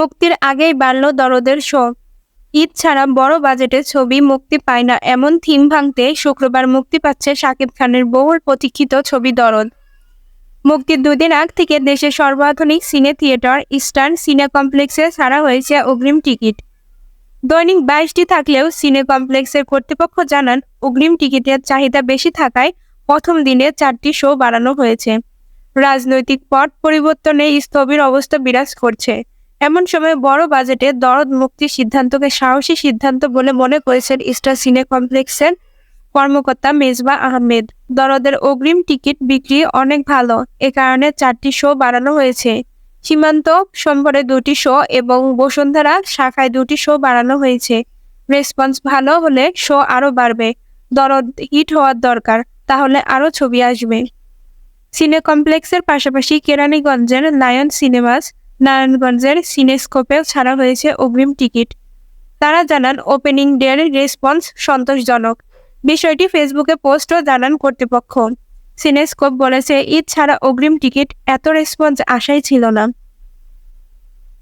মুক্তির আগেই বাড়ল দরদের শো। ঈদ ছাড়া বড় বাজেটে ছবি মুক্তি পায় না এমন থিম ভাঙতে শুক্রবার মুক্তি পাচ্ছে শাকিব খানের বহুল প্রতীক্ষিত ছবি দরদ। মুক্তির দুদিন আগ থেকে দেশের সর্বাধুনিক সিনে থিয়েটার ইস্টার্ন সিনে কমপ্লেক্সে ছাড়া হয়েছে অগ্রিম টিকিট। দৈনিক বাইশটি থাকলেও সিনে কমপ্লেক্সের কর্তৃপক্ষ জানান, অগ্রিম টিকিটের চাহিদা বেশি থাকায় প্রথম দিনে চারটি শো বাড়ানো হয়েছে। রাজনৈতিক পট পরিবর্তনে স্থবির অবস্থা বিরাজ করছে। এমন সময় বড় বাজেটে দরদ মুক্তির সিদ্ধান্তকে সাহসী সিদ্ধান্ত বলে মনে করেছেন স্টার সিনে কমপ্লেক্সের কর্মকর্তা মেজবা আহমেদ। দরদের অগ্রিম টিকিট বিক্রি অনেক ভালো, এ কারণে চারটি শো বাড়ানো হয়েছে। সীমান্ত সোমবারে দুটি শো এবং বসুন্ধরা শাখায় দুটি শো বাড়ানো হয়েছে। রেসপন্স ভালো হলে শো আরও বাড়বে। দরদ হিট হওয়ার দরকার, তাহলে আরও ছবি আসবে। সিনে কমপ্লেক্সের পাশাপাশি কেরানীগঞ্জের লায়ন সিনেমাস নারায়ণগঞ্জের সিনেস্কোপেও ছাড়া হয়েছে অগ্রিম টিকিট। তারা জানান ওপেনিং ডের রেসপন্স সন্তোষজনক। বিষয়টি ফেসবুকে পোস্টও জানান কর্তৃপক্ষ। সিনেস্কোপ বলেছে, ঈদ ছাড়া অগ্রিম টিকিট এত রেসপন্স আশাই ছিল না।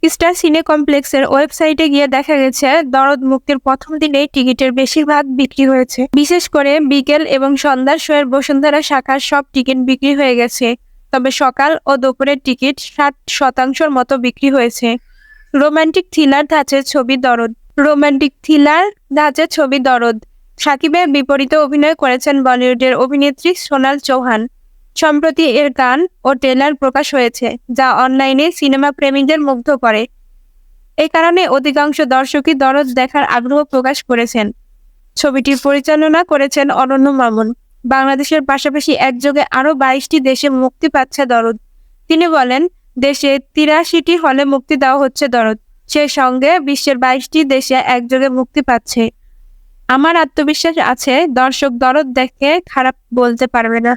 স্টার সিনে কমপ্লেক্সের ওয়েবসাইটে গিয়ে দেখা গেছে, দরদ মুক্তির প্রথম দিনেই টিকিটের বেশিরভাগ বিক্রি হয়েছে। বিশেষ করে বিকেল এবং সন্ধ্যার শোয়ের বসুন্ধরা শাখার সব টিকিট বিক্রি হয়ে গেছে। তবে সকাল ও দুপুরের টিকিট ষাট শতাংশের মতো বিক্রি হয়েছে। রোমান্টিক থ্রিলার ধাঁচের ছবি দরদ। রোমান্টিক থ্রিলার ধাঁচের ছবি দরদ। সাকিবের বিপরীতে অভিনয় করেছেন বলিউডের অভিনেত্রী সোনাল চৌহান। সম্প্রতি এর গান ও ট্রেলার প্রকাশ হয়েছে, যা অনলাইনে সিনেমা প্রেমীদের মুগ্ধ করে। এই কারণে অধিকাংশ দর্শকই দরদ দেখার আগ্রহ প্রকাশ করেছেন। ছবিটির পরিচালনা করেছেন অনন্য মামুন। বাংলাদেশের পাশাপাশি একযোগে আরও বাইশটি দেশে মুক্তি পাচ্ছে দরদ। তিনি বলেন, দেশে তিরাশিটি হলে মুক্তি দেওয়া হচ্ছে দরদ। সেই সঙ্গে বিশ্বের বাইশটি দেশে একযোগে মুক্তি পাচ্ছে। আমার আত্মবিশ্বাস আছে, দর্শক দরদ দেখে খারাপ বলতে পারবে না।